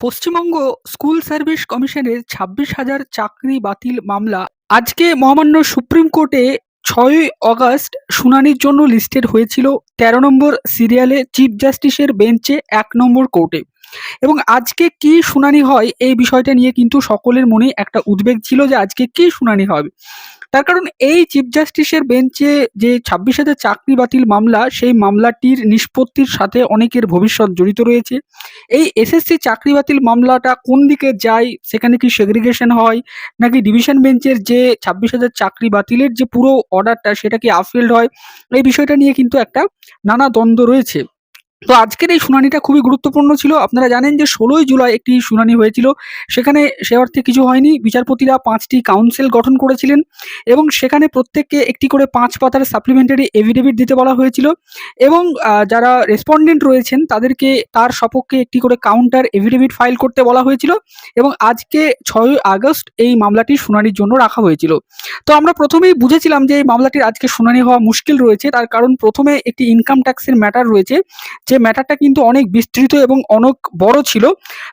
Paschimbanga school service কমিশনের ছাব্বিশ হাজার চাকরি বাতিল মামলা। আজকে মহামান্য সুপ্রিম কোর্টে ছয়ই অগস্ট শুনানির জন্য লিস্টেড হয়েছিল তেরো নম্বর সিরিয়ালে চিফ জাস্টিসের বেঞ্চে এক নম্বর কোর্টে। এবং আজকে কি শুনানি হয় এই বিষয়টা নিয়ে কিন্তু সকলের মনে একটা উদ্বেগ ছিল যে আজকে কি শুনানি হবে। তার কারণ এই চিফ জাস্টিসের বেঞ্চে যে ছাব্বিশ হাজার চাকরি বাতিল মামলা, সেই মামলাটির নিষ্পত্তির সাথে অনেকের ভবিষ্যৎ জড়িত রয়েছে। এই এসএসসি চাকরি বাতিল মামলাটা কোন দিকে যায়, সেখানে কি সেগ্রিগেশন হয়, নাকি ডিভিশন বেঞ্চের যে ছাব্বিশ হাজার চাকরি বাতিলের যে পুরো অর্ডারটা সেটা কি আফিল্ড হয়, এই বিষয়টা নিয়ে কিন্তু একটা নানা দ্বন্দ্ব রয়েছে। তো আজকের এই শুনানিটা খুবই গুরুত্বপূর্ণ ছিল। আপনারা জানেন যে ষোলোই জুলাই একটি শুনানি হয়েছিল। সেখানে সে অর্থে কিছু হয়নি। বিচারপতিরা পাঁচটি কাউন্সিল গঠন করেছিলেন এবং সেখানে প্রত্যেককে একটি করে পাঁচ পাতার সাপ্লিমেন্টারি এভিডেভিট দিতে বলা হয়েছিল এবং যারা রেসপন্ডেন্ট রয়েছেন তাদেরকে তার সপক্ষে একটি করে কাউন্টার এভিডেভিট ফাইল করতে বলা হয়েছিল এবং আজকে ছয়ই আগস্ট এই মামলাটি শুনানির জন্য রাখা হয়েছিল। তো আমরা প্রথমেই বুঝেছিলাম যে এই মামলাটির আজকে শুনানি হওয়া মুশকিল রয়েছে। তার কারণ প্রথমে একটি ইনকাম ট্যাক্সের ম্যাটার রয়েছে। যে ম্যাটারটা কিন্তু অনেক বিস্তৃত এবং অনেক বড় ছিল।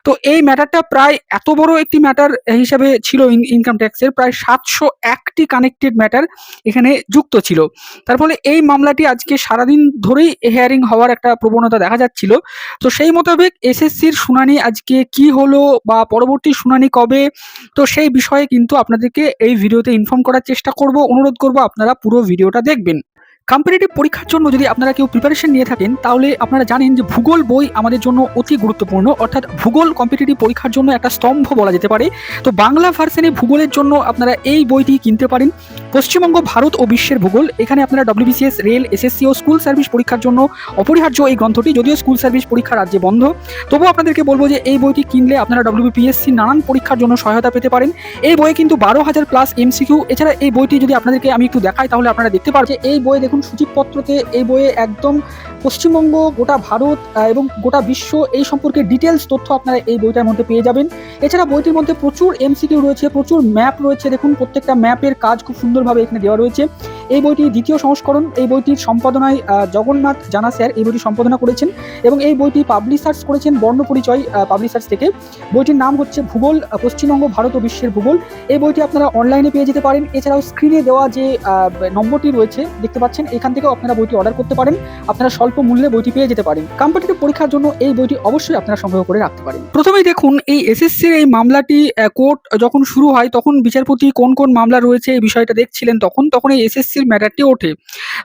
তো এই ম্যাটারটা প্রায় এত বড় একটি ম্যাটার হিসাবে ছিল ইনকাম ট্যাক্সের প্রায় সাতশো একটি কানেক্টেড ম্যাটার এখানে যুক্ত ছিল। তার ফলে এই মামলাটি আজকে সারাদিন ধরেই হেয়ারিং হওয়ার একটা প্রবণতা দেখা যাচ্ছিল। তো সেই মোতাবেক এসএসসির শুনানি আজকে কি হলো বা পরবর্তী শুনানি কবে, তো সেই বিষয়ে কিন্তু আপনাদেরকে এই ভিডিওতে ইনফর্ম করার চেষ্টা করব। অনুরোধ করব আপনারা পুরো ভিডিওটা দেখবেন। কম্পিটিটিভ পরীক্ষার জন্য যদি আপনারা কেউ প্রিপারেশন নিয়ে থাকেন, তাহলে আপনারা জানেন যে ভূগোল বই আমাদের জন্য অতি গুরুত্বপূর্ণ। অর্থাৎ ভূগোল কম্পিটিটিভ পরীক্ষার জন্য একটা স্তম্ভ বলা যেতে পারে। তো বাংলা ভার্সনে ভূগোলের জন্য আপনারা এই বইটি কিনতে পারেন। পশ্চিমবঙ্গ, ভারত ও বিশ্বের ভূগোল। এখানে আপনারা ডব্লিউবিসিএস রেল এসএসসি ও স্কুল সার্ভিস পরীক্ষার জন্য অপরিহার্য এই গ্রন্থটি। যদিও স্কুল সার্ভিস পরীক্ষা রাজ্যে বন্ধ, তবুও আপনাদেরকে বলব যে এই বইটি কিনলে আপনারা ডব্লিউবিপিএসসি নানান পরীক্ষার জন্য সহায়তা পেতে পারেন। এই বইয়ে কিন্তু বারো হাজার প্লাস এমসিকিউ এছাড়া এই বইটি যদি আপনাদেরকে আমি একটু দেখাই, তাহলে আপনারা দেখতে পারবেন এই বই দেখুন সূচিপত্রতে এই বইয়ে একদম পশ্চিমবঙ্গ, গোটা ভারত এবং গোটা বিশ্ব এই সম্পর্কে ডিটেলস তথ্য আপনারা এই বইটার মধ্যে পেয়ে যাবেন। এছাড়া বইটির মধ্যে প্রচুর এমসিকিউ রয়েছে, প্রচুর ম্যাপ রয়েছে। দেখুন, প্রত্যেকটা ম্যাপের কাজ খুব সুন্দরভাবে এখানে দেওয়া রয়েছে। এই বইটি দ্বিতীয় সংস্করণ, এই বইটির সম্পাদনায় জগন্নাথ জানা স্যার এই বইটি সম্পাদনা করেছেন এবং এই বইটি পাবলিশার্স করেছেন বর্ণ পরিচয় পাবলিশার্স থেকে। বইটির নাম হচ্ছে ভূগোল পশ্চিমবঙ্গ, ভারত ও বিশ্বের ভূগোল। এই বইটি আপনারা অনলাইনে পেয়ে যেতে পারেন। এছাড়াও স্ক্রিনে দেওয়া যে নম্বরটি রয়েছে, দেখতে পাচ্ছেন, এখান থেকেও আপনারা বইটি অর্ডার করতে পারেন। আপনারা স্বল্প মূল্যে বইটি পেয়ে যেতে পারেন। কম্পিটিটিভ পরীক্ষার জন্য এই বইটি অবশ্যই আপনারা সংগ্রহ করে রাখতে পারেন। প্রথমেই দেখুন, এই এসএসসির এই মামলাটি কোর্ট যখন শুরু হয়, তখন বিচারপতি কোন কোন মামলা রয়েছে এই বিষয়টা দেখছিলেন তখন। তখন এই এসএসসির ম্যাটারটি ওঠে।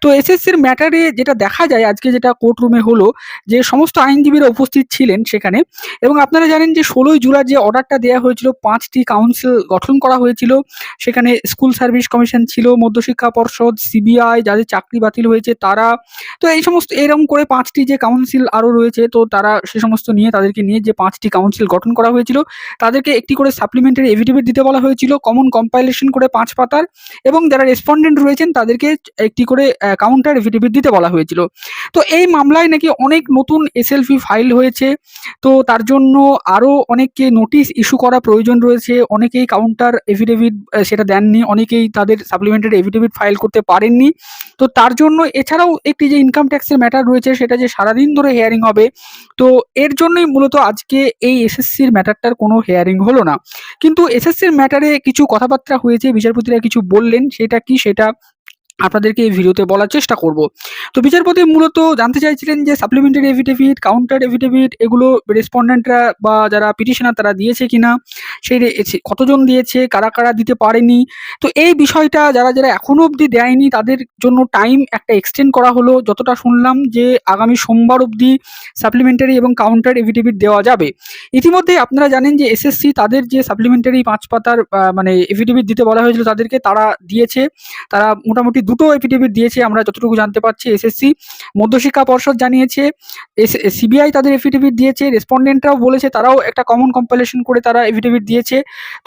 তো এসএসসির ম্যাটারে যেটা দেখা যায়, আজকে যেটা কোর্ট রুমে হলো, যে সমস্ত আইনজীবীরা উপস্থিত ছিলেন সেখানে এবং আপনারা জানেন যে ষোলোই জুলাই যে অর্ডারটা দেওয়া হয়েছিল, পাঁচটি কাউন্সিল গঠন করা হয়েছিল। সেখানে স্কুল সার্ভিস কমিশন ছিল, মধ্যশিক্ষা পর্ষদ সিবিআই যাদের চাকরি বাতিল হয়েছে তারা, তো এই সমস্ত এরকম করে পাঁচটি যে কাউন্সিল আরও রয়েছে, তো তারা সে সমস্ত নিয়ে তাদেরকে নিয়ে যে পাঁচটি কাউন্সিল গঠন করা হয়েছিল, তাদেরকে একটি করে সাপ্লিমেন্টারি এভিডেভিট দিতে বলা হয়েছিল কমন কম্পাইলেশন করে পাঁচ পাতার এবং যারা রেসপন্ডেন্ট রয়েছেন তাদেরকে একটি করে কাউন্টার এফিডেভিট দিতে বলা হয়েছিল। তো এই মামলায় নাকি অনেক নতুন এসএলপি ফাইল হয়েছে। তো তার জন্য আরও অনেককে নোটিশ ইস্যু করা প্রয়োজন রয়েছে। অনেকেই কাউন্টার এফিডেভিট সেটা দেননি। অনেকেই তাদের সাপ্লিমেন্টারি এফিডেভিট ফাইল করতে পারেননি। তো তার জন্য এছাড়াও একটি যে ইনকাম ট্যাক্সের ম্যাটার রয়েছে, সেটা যে সারাদিন ধরে হেয়ারিং হবে, তো এর জন্যই মূলত আজকে এই এসএসসির ম্যাটারটার কোনো হেয়ারিং হলো না। কিন্তু এসএসসির ম্যাটারে কিছু কথাবার্তা হয়েছে, বিচারপতিরা কিছু বললেন, সেটা কি সেটা আপনাদেরকে এই ভিডিওতে বলার চেষ্টা করব। তো বিচারপতি মূলত জানতে চাইছিলেন যে সাপ্লিমেন্টারি এভিডেভিট কাউন্টার এভিডেভিট এগুলো রেসপন্ডেন্টরা বা যারা পিটিশনার তারা দিয়েছে কিনা, সেই কতজন দিয়েছে, কারা কারা দিতে পারেনি? তো এই বিষয়টা যারা যারা এখনও অবধি দেয়নি, তাদের জন্য টাইম একটা এক্সটেন্ড করা হলো, যতটা শুনলাম যে আগামী সোমবার অবধি সাপ্লিমেন্টারি এবং কাউন্টার এভিডেভিট দেওয়া যাবে। ইতিমধ্যে আপনারা জানেন যে এসএসসি তাদের যে সাপ্লিমেন্টারি পাঁচ পাতার মানে এভিডেভিট দিতে বলা হয়েছিল তাদেরকে তারা দিয়েছে। তারা মোটামুটি দুটো এফিডেভিট দিয়েছে, আমরা যতটুকু জানতে পারছি এসএসসি মধ্যশিক্ষা পর্ষদ জানিয়েছে সিবিআই তাদের এফিডেভিট দিয়েছে রেসপন্ডেন্টরাও বলেছে, তারাও একটা কমন কম্পাইলেশন করে তারা এফিডেভিট দিয়েছে।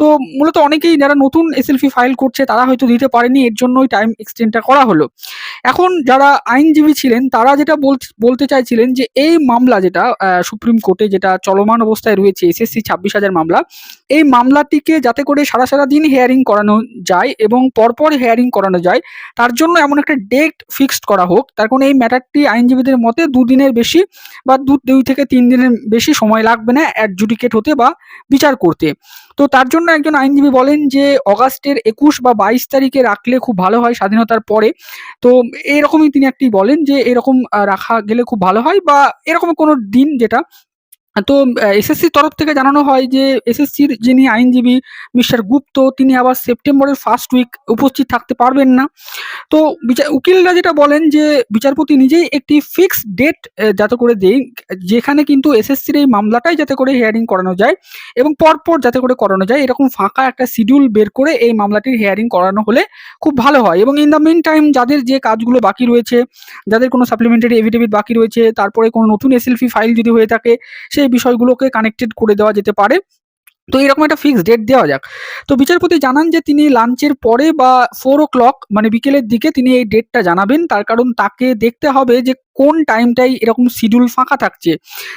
তো মূলত অনেকেই যারা নতুন এসএলপি ফাইল করছে, তারা হয়তো দিতে পারেনি, এর জন্যই টাইম এক্সটেন্ডটা করা হলো। এখন যারা আইনজীবী ছিলেন, তারা যেটা বলতে চাইছিলেন যে, এই মামলা যেটা সুপ্রিম কোর্টে যেটা চলমান অবস্থায় রয়েছে এসএসসি ছাব্বিশ হাজার মামলা, এই মামলাটিকে যাতে করে সারা সারা দিন হেয়ারিং করানো যায় এবং পরপর হেয়ারিং করানো যায়, তার তার জন্য এমন একটা ডেট ফিক্সড করা হোক। তার কারণ এই ম্যাটারটি আইনজীবীদের মতে দুদিনের বেশি বা দু, দুই থেকে তিন দিনের বেশি সময় লাগবে না অ্যাডজুডিকেট হতে বা বিচার করতে। তো তার জন্য একজন আইনজীবী বলেন যে, অগাস্টের একুশ বা বাইশ তারিখে রাখলে খুব ভালো হয় স্বাধীনতার পরে। তো এরকমই তিনি একটি বলেন যে, এরকম রাখা গেলে খুব ভালো হয় বা এরকম কোনো দিন যেটা তো এসএসসির তরফ থেকে জানানো হয় যে এসএসসির যিনি আইনজীবী মিস্টার গুপ্ত, তিনি আবার সেপ্টেম্বরের ফার্স্ট উইক উপস্থিত থাকতে পারবেন না। তো বিচার উকিলরা যেটা বলেন যে, বিচারপতি নিজেই একটি ফিক্স ডেট যাতে করে দেয় যেখানে কিন্তু এসএসসির এই মামলাটাই যাতে করে হিয়ারিং করানো যায় এবং পরপর যাতে করে করানো যায়, এরকম ফাঁকা একটা শিডিউল বের করে এই মামলাটির হিয়ারিং করানো হলে খুব ভালো হয় এবং ইন দ্য মিন টাইম যাদের যে কাজগুলো বাকি রয়েছে, যাদের কোনো সাপ্লিমেন্টারি এভিডেভিট বাকি রয়েছে, তারপরে কোনো নতুন এসএলপি ফাইল যদি হয়ে থাকে, সেই বিষয়গুলোকে কানেক্টেড করে দেওয়া যেতে পারে। তো এরকম একটা ফিক্সড ডেট দেওয়া যাক। তো বিচারপতি জানান যে, তিনি লাঞ্চের পরে বা ফোর ও ক্লক মানে বিকেলের দিকে তিনি এই ডেটটা জানাবেন। তার কারণ তাকে দেখতে হবে যে কোন টাইমটাই এরকম শিডিউল ফাঁকা থাকছে।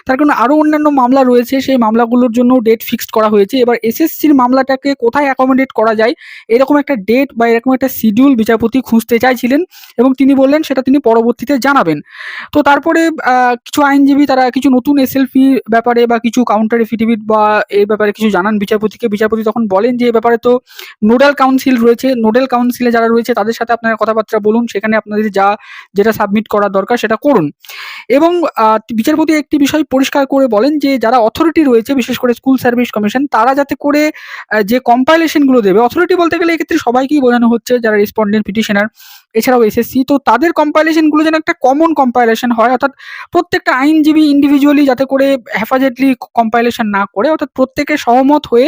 তার কারণ আরও অন্যান্য মামলা রয়েছে, সেই মামলাগুলোর জন্য ডেট ফিক্সড করা হয়েছে। এবার এসএসসির মামলাটাকে কোথায় অ্যাকোমোডেট করা যায়, এরকম একটা ডেট বা এরকম একটা শিডিউল বিচারপতি খুঁজতে চাইছিলেন এবং তিনি বললেন সেটা তিনি পরবর্তীতে জানাবেন। তো তারপরে কিছু আইনজীবী তারা কিছু নতুন এসএলপি ব্যাপারে বা কিছু কাউন্টার এফিডেভিট বা এই ব্যাপারে কিছু জানান বিচারপতিকে। বিচারপতি তখন বলেন যে এই ব্যাপারে তো নোডাল কাউন্সিল রয়েছে। নোডাল কাউন্সিলে যারা রয়েছে, তাদের সাথে আপনারা কথাবার্তা বলুন। সেখানে আপনাদের যা, যেটা সাবমিট করা দরকার, সেটা করুন। এবং বিচারপতি একটি বিষয় পরিষ্কার করে বলেন যে, যারা অথরিটি রয়েছে, বিশেষ করে স্কুল সার্ভিস কমিশন তারা যাতে করে যে কম্পাইলেশনগুলো দেবে অথরিটি বলতে গেলে এক্ষেত্রে সবাইকেই বোঝানো হচ্ছে, যারা রেসপন্ডেন্ট পিটিশনার এছাড়াও এসএসসি তো তাদের কম্পাইলেশনগুলো যেন একটা কমন কম্পাইলেশন হয়, অর্থাৎ প্রত্যেকটা আইনজীবী ইন্ডিভিজুয়ালি যাতে করে হ্যাফাজেটলি কম্পাইলেশন না করে, অর্থাৎ প্রত্যেকে সহমত হয়ে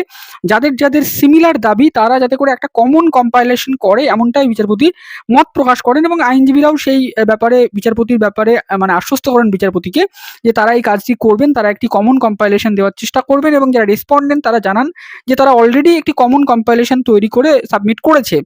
যাদের যাদের সিমিলার দাবি, তারা যাতে করে একটা কমন কম্পাইলেশন করে, এমনটাই বিচারপতি মত প্রকাশ করেন এবং আইনজীবীরাও সেই ব্যাপারে, বিচারপতির ব্যাপারে মানে আশ্বস্ত করেন বিচারপতিকে যে তারা এই কাজটি করবেন, তারা একটি কমন কম্পাইলেশন দেওয়ার চেষ্টা করবেন এবং যারা রেসপন্ডেন্ট তারা জানান যে তারা অলরেডি একটি কমন কম্পাইলেশন তৈরি করে সাবমিট করেছে।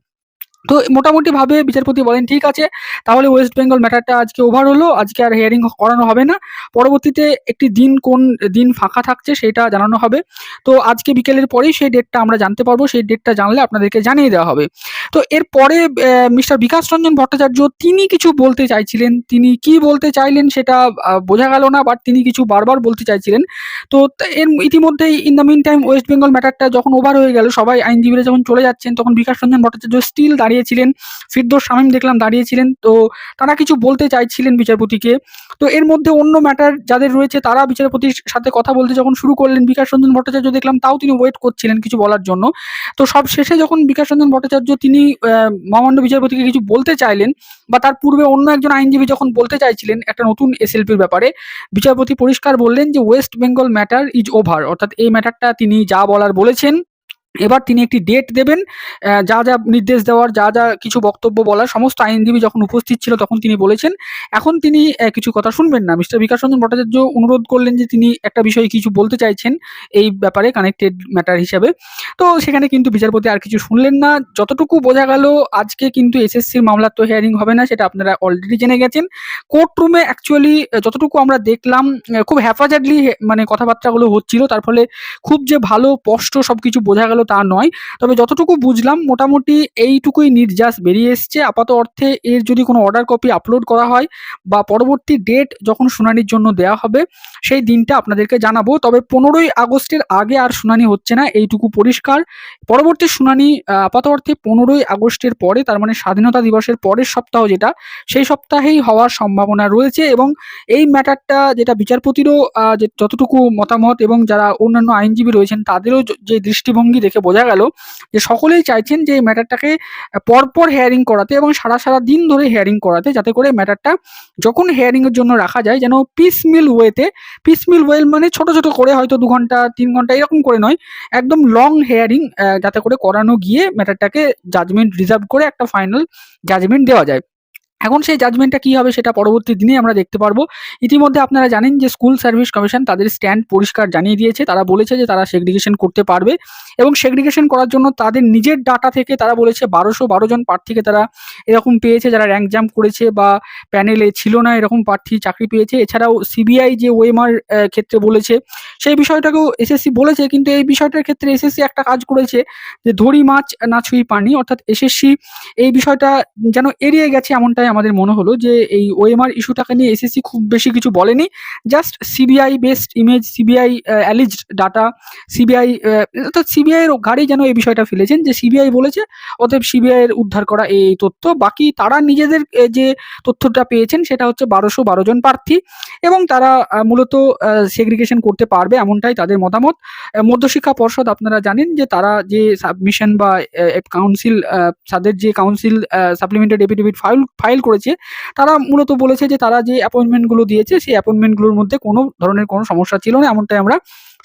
তো মোটামুটি ভাবে বিচারপতি বলেন, ঠিক আছে, তাহলে ওয়েস্ট বেঙ্গল ম্যাটারটা আজকে ওভার হলো, আজকে আর হিয়ারিং করানো হবে না। পরবর্তীতে একটি দিন কোন দিন ফাঁকা থাকছে সেটা জানানো হবে। তো আজকে বিকেলের পরেই সেই ডেটটা আমরা জানতে পারব, সেই ডেটটা জানলে আপনাদেরকে জানিয়ে দেওয়া হবে। তো এরপরে মিস্টার বিকাশ রঞ্জন ভট্টাচার্য তিনি কিছু বলতে চাইছিলেন। তিনি কি বলতে চাইলেন সেটা বোঝা গেল না বাট তিনি কিছু বারবার বলতে চাইছিলেন। তো এর ইতিমধ্যেই in the meantime West Bengal ম্যাটারটা যখন ওভার হয়ে গেল, সবাই আইনজীবীরা যখন চলে যাচ্ছেন, তখন বিকাশ রঞ্জন ভট্টাচার্য স্টিল দাঁড়িয়েছিলেন। ফিরদোস শামীম দেখলাম দাঁড়িয়েছিলেন। তো তারা কিছু বলতে চাইছিলেন বিচারপতিকে। তো এর মধ্যে অন্য ম্যাটার যাদের রয়েছে, তারা বিচারপতির সাথে কথা বলতে যখন শুরু করলেন, বিকাশ রঞ্জন ভট্টাচার্য দেখলাম তাও তিনি ওয়েট করছিলেন কিছু বলার জন্য। তো সব শেষে যখন বিকাশ রঞ্জন ভট্টাচার্য তিনি মহামান্য বিচারপতিকে কিছু বলতে চাইলেন বা তার পূর্বে অন্য একজন আইনজীবী যখন বলতে চাইছিলেন একটা নতুন এসএলপির ব্যাপারে, বিচারপতি পরিষ্কার বললেন যে West Bengal matter is over অর্থাৎ এই ম্যাটারটা তিনি যা বলার বলেছেন এবার তিনি একটি ডেট দেবেন যা যা নির্দেশ দেওয়ার, যা যা কিছু বক্তব্য বলার, সমস্ত আইনজীবী যখন উপস্থিত ছিল তখন তিনি বলেছেন। এখন তিনি কিছু কথা শুনবেন না। মিস্টার বিকাশ রঞ্জন ভট্টাচার্য অনুরোধ করলেন যে তিনি একটা বিষয়ে কিছু বলতে চাইছেন এই ব্যাপারে কানেক্টেড ম্যাটার হিসাবে। তো সেখানে কিন্তু বিচারপতি আর কিছু শুনলেন না। যতটুকু বোঝা গেল, আজকে কিন্তু এসএসসির মামলার তো হিয়ারিং হবে না, সেটা আপনারা অলরেডি জেনে গেছেন। কোর্ট রুমে অ্যাকচুয়ালি যতটুকু আমরা দেখলাম খুব হ্যাফাজার্ডলি মানে কথাবার্তাগুলো হচ্ছিল, তার ফলে খুব যে ভালো, স্পষ্ট সব কিছু বোঝা গেল তা নয়। তবে যতটুকু বুঝলাম, মোটামুটি এইটুকুই নির্যাস বেরিয়ে এসছে। আপাত অর্থে এর যদি কোনো অর্ডার কপি আপলোড করা হয় বা পরবর্তী ডেট যখন শুনানির জন্য দেওয়া হবে, সেই দিনটা আপনাদেরকে জানাব। তবে পনেরোই আগস্টের আগে আর শুনানি হচ্ছে না, এইটুকু পরিষ্কার। পরবর্তী শুনানি আপাত অর্থে পনেরোই আগস্টের পরে, তার মানে স্বাধীনতা দিবসের পরের সপ্তাহ যেটা, সেই সপ্তাহেই হওয়ার সম্ভাবনা রয়েছে এবং এই ম্যাটারটা যেটা বিচারপতিরও যতটুকু মতামত এবং যারা অন্যান্য আইনজীবী রয়েছেন, তাদেরও যে দৃষ্টিভঙ্গি দেখে বোঝা গেল যে সকলেই চাইছেন যে এই ম্যাটারটাকে পরপর হেয়ারিং করাতে এবং সারা সারা দিন ধরে হেয়ারিং করাতে, যাতে করে ম্যাটারটা যখন হেয়ারিংয়ের জন্য রাখা যায় যেন পিস মিল ওয়েতে পিস মিল ওয়েল মানে ছোট ছোট করে হয়তো দু ঘণ্টা, তিন ঘণ্টা এরকম করে নয়, একদম লং হেয়ারিং যাতে করে করানো গিয়ে ম্যাটারটাকে জাজমেন্ট রিজার্ভ করে একটা ফাইনাল জাজমেন্ট দেওয়া যায়। এখন সেই জাজমেন্টটা কি হবে সেটা পরবর্তী দিনে আমরা দেখতে পারব। ইতিমধ্যে আপনারা জানেন যে স্কুল সার্ভিস কমিশন তাদের স্ট্যান্ড পরিষ্কার জানিয়ে দিয়েছে। তারা বলেছে যে তারা সেগ্রিগেশন করতে পারবে এবং সেগ্রিগেশন করার জন্য তাদের নিজের ডাটা থেকে তারা বলেছে বারোশো বারো জন প্রার্থীকে তারা এরকম পেয়েছে। যারা র্যাঙ্ক জাম্প করেছে বা প্যানেলে ছিল না এরকম প্রার্থী চাকরি পেয়েছে। এছাড়াও সিবিআই যে ওএমআর ক্ষেত্রে বলেছে, সেই বিষয়টাকেও এসএসসি বলেছে কিন্তু এই বিষয়টার ক্ষেত্রে এসএসসি একটা কাজ করেছে যে ধরি মাছ না ছুঁই পানি অর্থাৎ এসএসসি এই বিষয়টা যেন এড়িয়ে গেছে এমনটাই আমাদের মনে হলো যে এই ওএমআর ইস্যুটাকে নিয়ে এসএসসি খুব বেশি কিছু বলেনি। Just CBI based image CBI alleged data CBI অর্থাৎ সিবিআই এর ঘাড়ে যেন এই বিষয়টা ফেলেছেন যে সিবিআই বলেছে, অতএব সিবিআইয়ের উদ্ধার করা এই তথ্য। বাকি তারা নিজেদের যে তথ্যটা পেয়েছেন সেটা হচ্ছে বারোশো বারো জন প্রার্থী এবং তারা মূলত সেগ্রিগেশন করতে পারবে এমনটাই তাদের মতামত। মধ্যশিক্ষা পর্ষদ আপনারা জানেন যে তারা যে সাবমিশন বা কাউন্সিল তাদের যে council supplementary affidavit file file করেছে, তারা মূলত বলেছে যে তারা যে অ্যাপয়েন্টমেন্টগুলো দিয়েছে, সেই অ্যাপয়েন্টমেন্টগুলোর মধ্যে কোনো ধরনের কোনো সমস্যা ছিল না, এমনটাই আমরা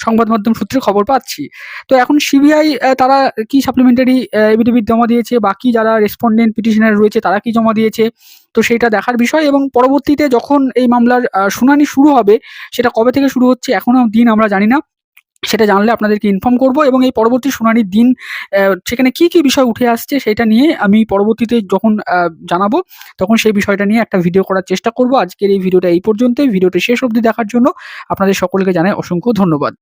সংবাদ মাধ্যম সূত্রে খবর পাচ্ছি। তো এখন সিবিআই তারা কি সাপ্লিমেন্টারি এফিডেভিট জমা দিয়েছে বাকি যারা রেসপন্ডেন্ট পিটিশনার রয়েছে, তারা কি জমা দিয়েছে? তো সেটা দেখার বিষয় এবং পরবর্তীতে যখন এই মামলার শুনানি শুরু হবে, সেটা কবে থেকে শুরু হচ্ছে এখনও দিন আমরা জানি না। সেটা জানলে আপনাদেরকে ইনফর্ম করব এবং এই পরবর্তী শুনানির দিন সেখানে কি কি বিষয় উঠে আসছে সেটা নিয়ে আমি পরবর্তীতে যখন জানাব, তখন সেই বিষয়টা নিয়ে একটা ভিডিও করার চেষ্টা করব। আজকের এই ভিডিওটা এই পর্যন্তই। ভিডিওটি শেষ অবধি দেখার জন্য আপনাদের সকলকে জানাই অসংখ্য ধন্যবাদ।